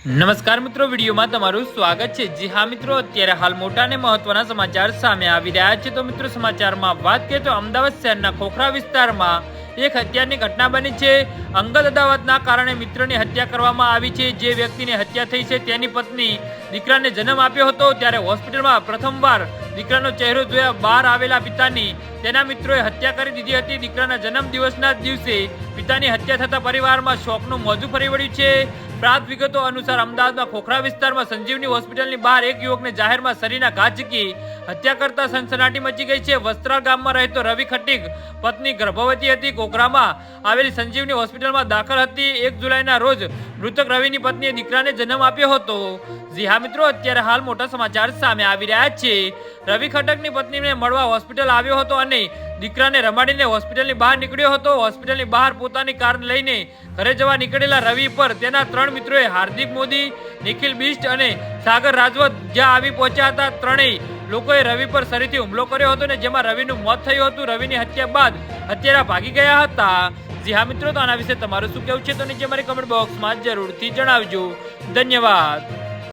નમસ્કાર મિત્રો, વિડીયોમાં તમારું સ્વાગત છે. જી હા મિત્રો, અત્યારે હાલ મોટા અને મહત્વના સમાચાર સામે આવી રહ્યા છે. તો મિત્રો, સમાચારમાં વાત કરીએ તો અમદાવાદ શહેરના ખોખરા વિસ્તારમાં એક હત્યાની ઘટના બની છે. અંગત અદાવતના કારણે મિત્રની હત્યા કરવામાં આવી છે. જે વ્યક્તિની હત્યા થઈ છે, તેની પત્ની દીકરાને જન્મ આપ્યો હતો. ત્યારે હોસ્પિટલમાં પ્રથમવાર દીકરાનો ચહેરો જોયા બહાર આવેલા પિતાની તેના મિત્રોએ હત્યા કરી દીધી હતી. દીકરાના જન્મ દિવસના દિવસે પિતાની હત્યા થતા પરિવારમાં શોકનું મોજું ફરી વળ્યું છે. પ્રાપ્ત વિગતો અનુસાર અમદાવાદમાં ખોખરા વિસ્તારમાં સંજીવની હોસ્પિટલની બહાર એક યુવકને જાહેરમાં શરીરના ઘા ઝીકી હત્યા કરતા સનસનાટી મચી ગઈ છે. વસ્ત્રાલ ગામમાં રહેતો રવિ ખટીક પત્ની ગર્ભવતી હતી. કોકરામાં આવેલી સંજીવની હોસ્પિટલમાં દાખલ હતી. એક જુલાઈના રોજ મૃતક રવિની પત્નીએ દીકરાને જન્મ આપ્યો હતો. જી હા મિત્રો, અત્યારે હાલ મોટા સમાચાર સામે આવી રહ્યા છે. રવિ ખટકની પત્નીને મળવા હોસ્પિટલ આવ્યો હતો અને દીકરાને રમાડીને હોસ્પિટલની બહાર નીકળ્યો હતો. હોસ્પિટલની બહાર પોતાની કાર લઈને ઘરે જવા નીકળેલા રવિ પર તેના ત્રણ મિત્રોએ હાર્દિક મોદી, નિખિલ બિસ્ટ અને સાગર રાજવત જ્યાં આવી પહોંચ્યા હતા. ત્રણેય લોકોએ રવિ પર ફરીથી હુમલો કર્યો હતો ને જેમાં રવિનું મોત થયું હતું. રવિની હત્યા બાદ હત્યારા ભાગી ગયા હતા. જી હા મિત્રો, તો આના વિશે તમારું શું કહેવું છે તો નીચે મારી કમેન્ટ બોક્સમાં જરૂરથી જણાવજો. ધન્યવાદ.